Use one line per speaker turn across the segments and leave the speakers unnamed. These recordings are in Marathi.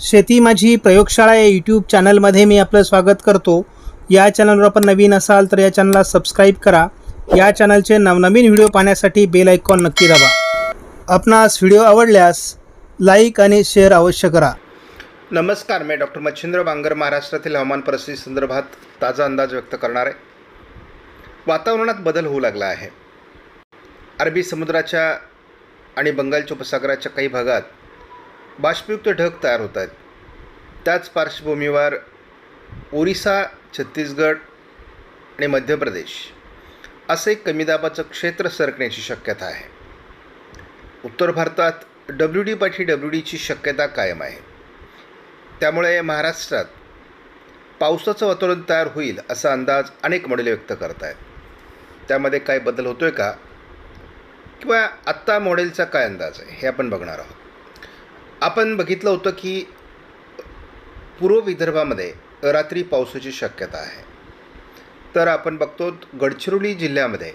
शेती माझी प्रयोगशाळा या यूट्यूब चॅनलमध्ये मी आपलं स्वागत करतो. या चॅनलवर आपण नवीन असाल तर या चॅनलला सबस्क्राईब करा. या चॅनलचे नवनवीन व्हिडिओ पाहण्यासाठी बेल आयकॉन नक्की दाबा. आपणास व्हिडिओ आवडल्यास लाईक आणि शेअर अवश्य करा. नमस्कार मी डॉक्टर मच्छिंद्र बांगर महाराष्ट्रातील हवामान परिस्थिती संदर्भात ताजा अंदाज व्यक्त करणार आहे. वातावरणात बदल होऊ लागला आहे. अरबी समुद्राच्या आणि बंगालच्या उपसागराच्या काही भागात बाष्पयुक्त ढग तयार होत आहेत. त्याच पार्श्वभूमीवर ओरिसा छत्तीसगड आणि मध्य प्रदेश असे कमी दाबाचं क्षेत्र सरकण्याची शक्यता आहे. उत्तर भारतात डब्ल्यू डी पाठी डब्ल्यू डीची शक्यता कायम आहे. त्यामुळे महाराष्ट्रात पावसाचं वातावरण तयार होईल असा अंदाज अनेक मॉडेल व्यक्त करत आहेत. त्यामध्ये काय बदल होतो आहे का? किंवा आत्ता मॉडेलचा काय अंदाज आहे हे आपण बघणार आहोत. आपण बघितलं होतं की पूर्व विदर्भामध्ये रात्री पावसाची शक्यता आहे. तर आपण बघतो गडचिरोली जिल्ह्यामध्ये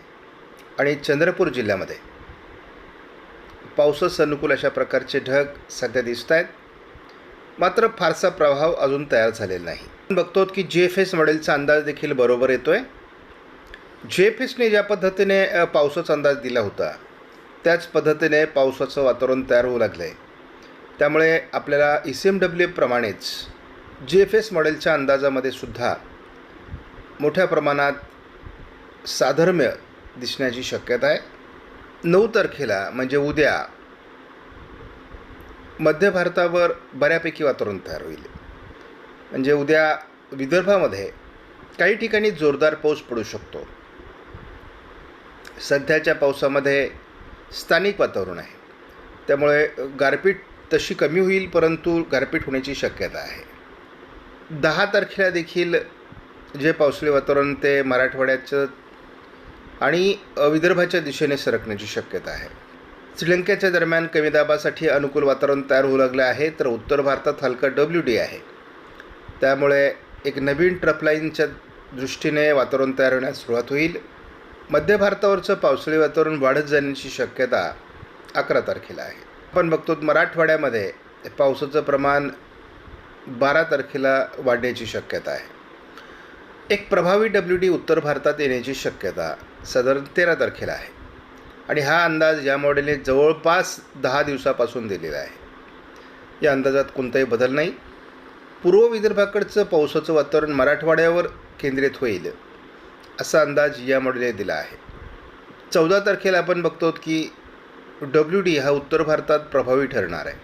आणि चंद्रपूर जिल्ह्यामध्ये पावसास अनुकूल अशा प्रकारचे ढग सध्या दिसत आहेत. मात्र फारसा प्रभाव अजून तयार झालेला नाही. आपण बघतो की जे एफ एस मॉडेलचा अंदाज देखील बरोबर येतो आहे जे एफ एसने ज्या पद्धतीने पावसाचा अंदाज दिला होता त्याच पद्धतीने पावसाचं वातावरण तयार होऊ लागलं आहे त्यामुळे आपल्याला ई सी एम डब्ल्यू प्रमाणेच जी एफ एस मॉडेलच्या अंदाजामध्ये सुद्धा मोठ्या प्रमाणात साधर्म्य दिसण्याची शक्यता आहे. नऊ तारखेला म्हणजे उद्या मध्य भारतावर बऱ्यापैकी वातावरण तयार होईल. म्हणजे उद्या विदर्भामध्ये काही ठिकाणी जोरदार पाऊस पडू शकतो. सध्याच्या पावसामध्ये स्थानिक वातावरण आहे. त्यामुळे गारपीट तशी कमी होईल परंतु गारपीट होण्याची शक्यता आहे. दहा तारखेला देखील जे पावसाळी वातावरण ते मराठवाड्याचं आणि विदर्भाच्या दिशेने सरकण्याची शक्यता आहे. श्रीलंकेच्या दरम्यान कमी दाबासाठी अनुकूल वातावरण तयार होऊ लागलं आहे तर उत्तर भारतात हलका डब्ल्यू डी आहे. त्यामुळे एक नवीन ट्रपलाईनच्या दृष्टीने वातावरण तयार होण्यास सुरुवात होईल. मध्य भारतावरचं पावसाळी वातावरण वाढत जाण्याची शक्यता अकरा तारखेला आहे. आपण बघतो मराठवाड्यामध्ये पावसाचं प्रमाण बारा तारखेला वाढण्याची शक्यता आहे. एक प्रभावी डब्ल्यू डी उत्तर भारतात येण्याची शक्यता साधारण तेरा तारखेला आहे. आणि हा अंदाज या मॉडेलने जवळपास दहा दिवसापासून दिलेला आहे. या अंदाजात कोणताही बदल नाही. पूर्व विदर्भाकडचं पावसाचं वातावरण मराठवाड्यावर केंद्रित होईल असा अंदाज या मॉडेलने दिला आहे. चौदा तारखेला आपण बघतो की डब्ल्यू डी हा उत्तर भारतात प्रभावी ठरणार आहे.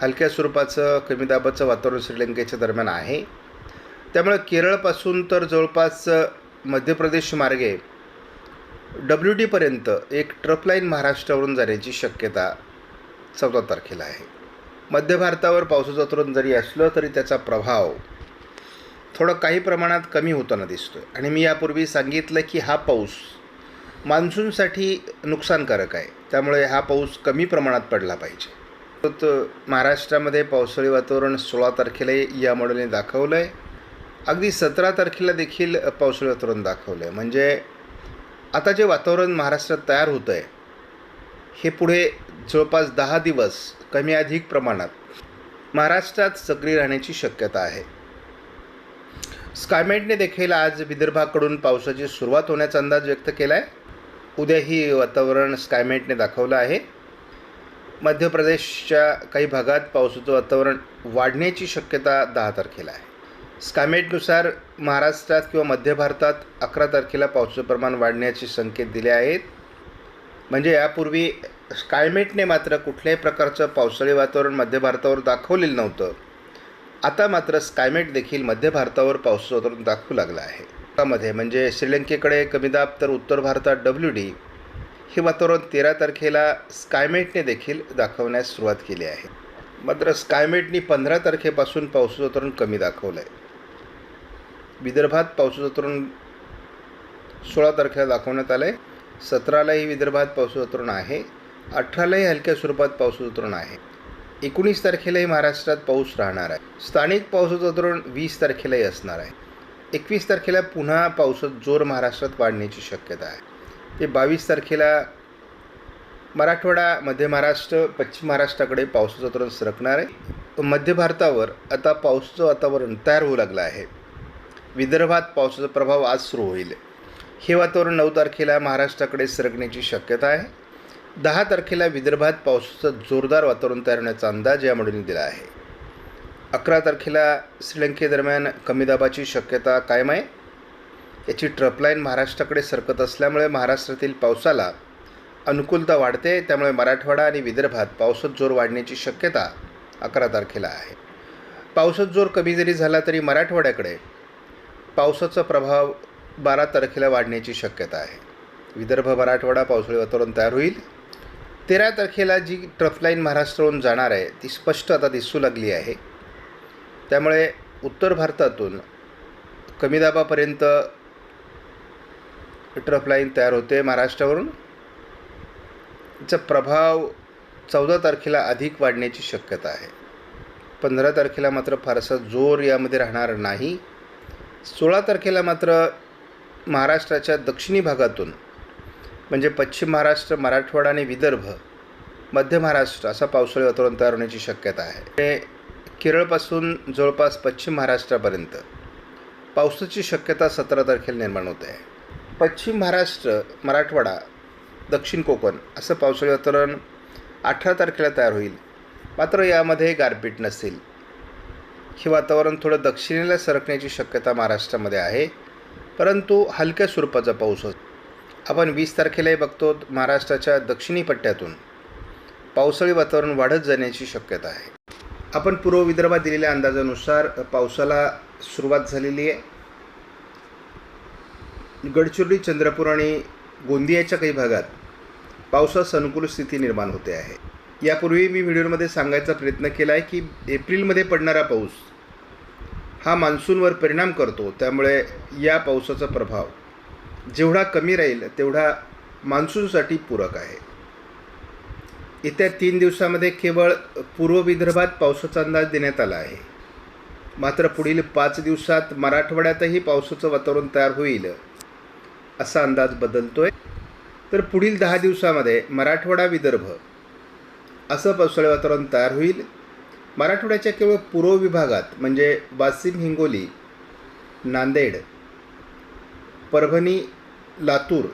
हलक्या स्वरूपाचं कमी दाबाचं वातावरण श्रीलंकेच्या दरम्यान आहे. त्यामुळे केरळपासून तर जवळपास मध्य प्रदेश मार्गे डब्ल्यू डीपर्यंत एक ट्रपलाईन महाराष्ट्रावरून जाण्याची शक्यता चौदा तारखेला आहे. मध्य भारतावर पावसाचं वातावरण जरी असलं तरी त्याचा प्रभाव थोडं काही प्रमाणात कमी होताना दिसतो आहे आणि मी यापूर्वी सांगितलं की हा पाऊस मान्सूनसाठी नुकसानकारक आहे. त्यामुळे हा पाऊस कमी प्रमाणात पडला पाहिजे. तर महाराष्ट्रामध्ये पावसाळी वातावरण सोळा तारखेलाही या मॉडेलने दाखवलं आहे अगदी सतरा तारखेला देखील पावसाळी वातावरण दाखवलं आहे म्हणजे आता जे वातावरण महाराष्ट्रात तयार होतं आहे हे पुढे जवळपास दहा दिवस कमी अधिक प्रमाणात महाराष्ट्रात सक्रिय राहण्याची शक्यता आहे. स्कायमेटने देखील आज विदर्भाकडून पावसाची सुरुवात होण्याचा अंदाज व्यक्त केला आहे उद्याही वातावरण स्कायमेटने दाखवलं आहे. मध्य प्रदेशच्या काही भागात पावसाचं वातावरण वाढण्याची शक्यता दहा तारखेला आहे. स्कायमेटनुसार महाराष्ट्रात किंवा मध्य भारतात अकरा तारखेला पावसाचं प्रमाण वाढण्याचे संकेत दिले आहेत. म्हणजे यापूर्वी स्कायमेटने मात्र कुठल्याही प्रकारचं पावसाळी वातावरण मध्य भारतावर दाखवलेलं नव्हतं. आता मात्र स्कायमेट देखील मध्य भारतावर पावसाचं वातावरण दाखवू लागलं आहे. भारतामध्ये म्हणजे श्रीलंकेकडे कमी दाब तर उत्तर भारतात डब्ल्यू डी हे वातावरण तेरा तारखेला स्कायमेटने देखील दाखवण्यास सुरुवात केली आहे. मात्र स्कायमेटनी पंधरा तारखेपासून पावसाचं वातावरण कमी दाखवलं आहे विदर्भात पावसाचं वातावरण सोळा तारखेला दाखवण्यात आलं आहे सतरालाही विदर्भात पावसाचं वातावरण आहे. अठरालाही हलक्या स्वरूपात पावसाचं वातावरण आहे. एकोणीस तारखेलाही महाराष्ट्रात पाऊस राहणार आहे. स्थानिक पावसाचं वातावरण वीस तारखेलाही असणार आहे. एकवीस तारखेला पुन्हा पावसात जोर महाराष्ट्रात वाढण्याची शक्यता आहे. ते बावीस तारखेला मराठवाडा मध्य महाराष्ट्र पश्चिम महाराष्ट्राकडे पावसाचं वातावरण सरकणार आहे. मध्य भारतावर आता पावसाचं वातावरण तयार होऊ लागलं आहे. विदर्भात पावसाचा प्रभाव आज सुरू होईल. हे वातावरण नऊ तारखेला महाराष्ट्राकडे सरकण्याची शक्यता आहे. दहा तारखेला विदर्भात पावसाचं जोरदार वातावरण तयार होण्याचा अंदाज या मंडळींनी दिला आहे. अकरा तारखेला श्रीलंकेदरम्यान कमी दाबाची शक्यता कायम आहे. याची ट्रपलाईन महाराष्ट्राकडे सरकत असल्यामुळे महाराष्ट्रातील पावसाला अनुकूलता वाढते त्यामुळे मराठवाडा आणि विदर्भात पावसात जोर वाढण्याची शक्यता अकरा तारखेला आहे. पावसात जोर कमी जरी झाला तरी मराठवाड्याकडे पावसाचा प्रभाव बारा तारखेला वाढण्याची शक्यता आहे. विदर्भ मराठवाडा पावसाळी वातावरण तयार होईल. तेरा तारखेला जी ट्रफलाईन महाराष्ट्रावरून जाणार आहे ती स्पष्ट आता दिसू लागली आहे. त्यामुळे उत्तर भारतातून कमी दाबापर्यंत ट्रफलाईन तयार होते. महाराष्ट्रावरून चा प्रभाव चौदा तारखेला अधिक वाढण्याची शक्यता आहे. पंधरा तारखेला मात्र फारसा जोर यामध्ये राहणार नाही. सोळा तारखेला मात्र महाराष्ट्राच्या दक्षिणी भागातून म्हणजे पश्चिम महाराष्ट्र मराठवाडा आणि विदर्भ मध्य महाराष्ट्र असा पावसाळी वातावरण तयार होण्याची शक्यता आहे. ते केरळपासून जवळपास पश्चिम महाराष्ट्रापर्यंत. पावसाची शक्यता सतरा तारखेला निर्माण होते आहे. पश्चिम महाराष्ट्र मराठवाडा दक्षिण कोकण असं पावसाळी वातावरण अठरा तारखेला तयार होईल. मात्र यामध्ये गारपीट नसेल. हे वातावरण थोडं दक्षिणेला सरकण्याची शक्यता महाराष्ट्रामध्ये आहे. परंतु हलक्या स्वरूपाचा पाऊस होत आपण वीस तारखेलाही बघतो महाराष्ट्राच्या दक्षिणी पट्ट्यातून. पावसाळी वातावरण वाढत जाण्याची शक्यता आहे. आपण पूर्व विदर्भात दिलेल्या अंदाजानुसार पावसाला सुरुवात झालेली आहे. गडचिरोली चंद्रपूर आणि गोंदियाच्या काही भागात पावसास अनुकूल स्थिती निर्माण होते आहे. यापूर्वी मी व्हिडिओमध्ये सांगायचा प्रयत्न केला आहे की एप्रिलमध्ये पडणारा पाऊस हा मान्सूनवर परिणाम करतो त्यामुळे या पावसाचा प्रभाव जेवढा कमी राहील तेवढा मान्सूनसाठी पूरक आहे. येत्या तीन दिवसामध्ये केवळ पूर्व विदर्भात पावसाचा अंदाज देण्यात आला आहे. मात्र पुढील पाच दिवसात मराठवाड्यातही पावसाचं वातावरण तयार होईल असा अंदाज बदलतो आहे तर पुढील दहा दिवसामध्ये मराठवाडा विदर्भ असं पावसाळी वातावरण तयार होईल. मराठवाड्याच्या केवळ पूर्व विभागात म्हणजे वाशिम हिंगोली नांदेड परभणी लातूर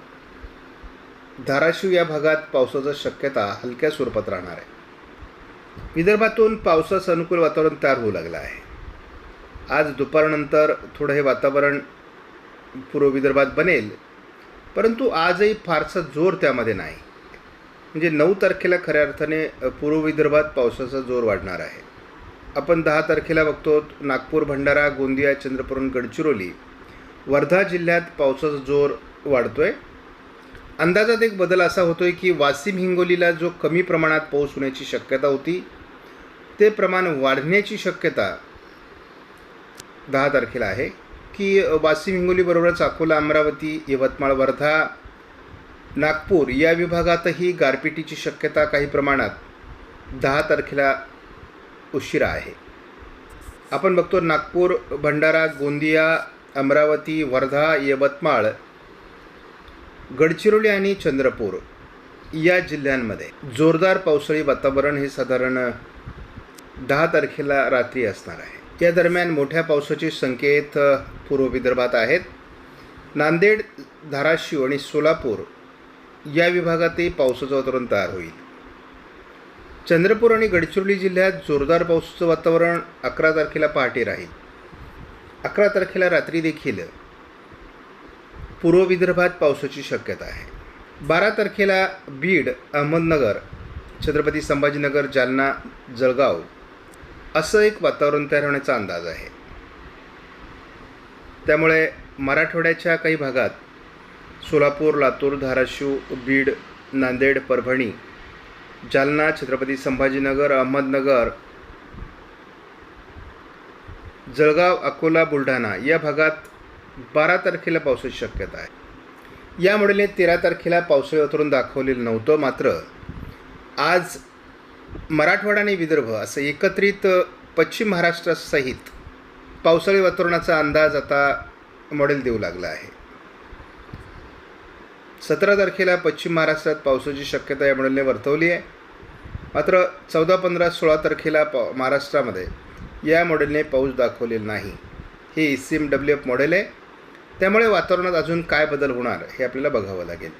धाराशिव या भागात पावसाचा शक्यता हलक्या स्वरूपात राहणार आहे. विदर्भातून पावसाचं अनुकूल वातावरण तयार होऊ लागलं आहे. आज दुपारनंतर थोडं हे वातावरण पूर्व विदर्भात बनेल परंतु आजही फारसा जोर त्यामध्ये नाही. म्हणजे नऊ तारखेला खऱ्या अर्थाने पूर्व विदर्भात पावसाचा जोर वाढणार आहे. आपण दहा तारखेला बघतो नागपूर भंडारा गोंदिया चंद्रपूर गडचिरोली वर्धा जिल्ह्यात पावसाचा जोर वाढतो आहे अंदाजात एक बदल असा होतो आहे की वाशिम हिंगोलीला जो कमी प्रमाणात पाऊस होण्याची शक्यता होती ते प्रमाण वाढण्याची शक्यता दहा तारखेला आहे की वाशिम हिंगोलीबरोबरच अकोला अमरावती यवतमाळ वर्धा नागपूर या विभागातही गारपिटीची शक्यता काही प्रमाणात दहा तारखेला उशिरा आहे. आपण बघतो नागपूर भंडारा गोंदिया अमरावती वर्धा यवतमाळ गडचिरोली आणि चंद्रपूर या जिल्ह्यांमध्ये जोरदार पावसाळी वातावरण हे साधारण दहा तारखेला रात्री असणार आहे. त्या दरम्यान मोठ्या पावसाचे संकेत पूर्व विदर्भात आहेत. नांदेड धाराशिव आणि सोलापूर या विभागातही पावसाचं वातावरण तयार होईल. चंद्रपूर आणि गडचिरोली जिल्ह्यात जोरदार पावसाचं वातावरण अकरा तारखेला पहाटे राहील. अकरा तारखेला रात्री देखील पूर्व विदर्भात पावसाची शक्यता आहे. बारा तारखेला बीड अहमदनगर छत्रपती संभाजीनगर जालना जळगाव असं एक वातावरण तयार होण्याचा अंदाज आहे. त्यामुळे मराठवाड्याच्या काही भागात सोलापूर लातूर धाराशिव बीड नांदेड परभणी जालना छत्रपती संभाजीनगर अहमदनगर जळगाव अकोला बुलढाणा या भागात बारा तारखेला पावसाची शक्यता आहे. या मॉडेलने तेरा तारखेला पावसाळी वातावरण दाखवलेलं नव्हतं मात्र आज मराठवाडा आणि विदर्भ असं एकत्रित पश्चिम महाराष्ट्रासहित पावसाळी वातावरणाचा अंदाज आता मॉडेल देऊ लागला आहे. सतरा तारखेला पश्चिम महाराष्ट्रात पावसाची शक्यता या मॉडेलने वर्तवली आहे. मात्र चौदा पंधरा सोळा तारखेला पा महाराष्ट्रामध्ये या मॉडेलने पाऊस दाखवलेला नाही. हे E C M W F model आहे. त्यामुळे वातावरणात अजून काय बदल होणार हे आपल्याला बघावं लागेल.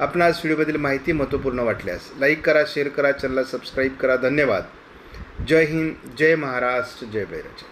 आपणास व्हिडिओमधील माहिती महत्त्वपूर्ण वाटल्यास लाईक करा शेअर करा चॅनलला सबस्क्राईब करा. धन्यवाद. जय हिंद जय महाराष्ट्र जय बैराज.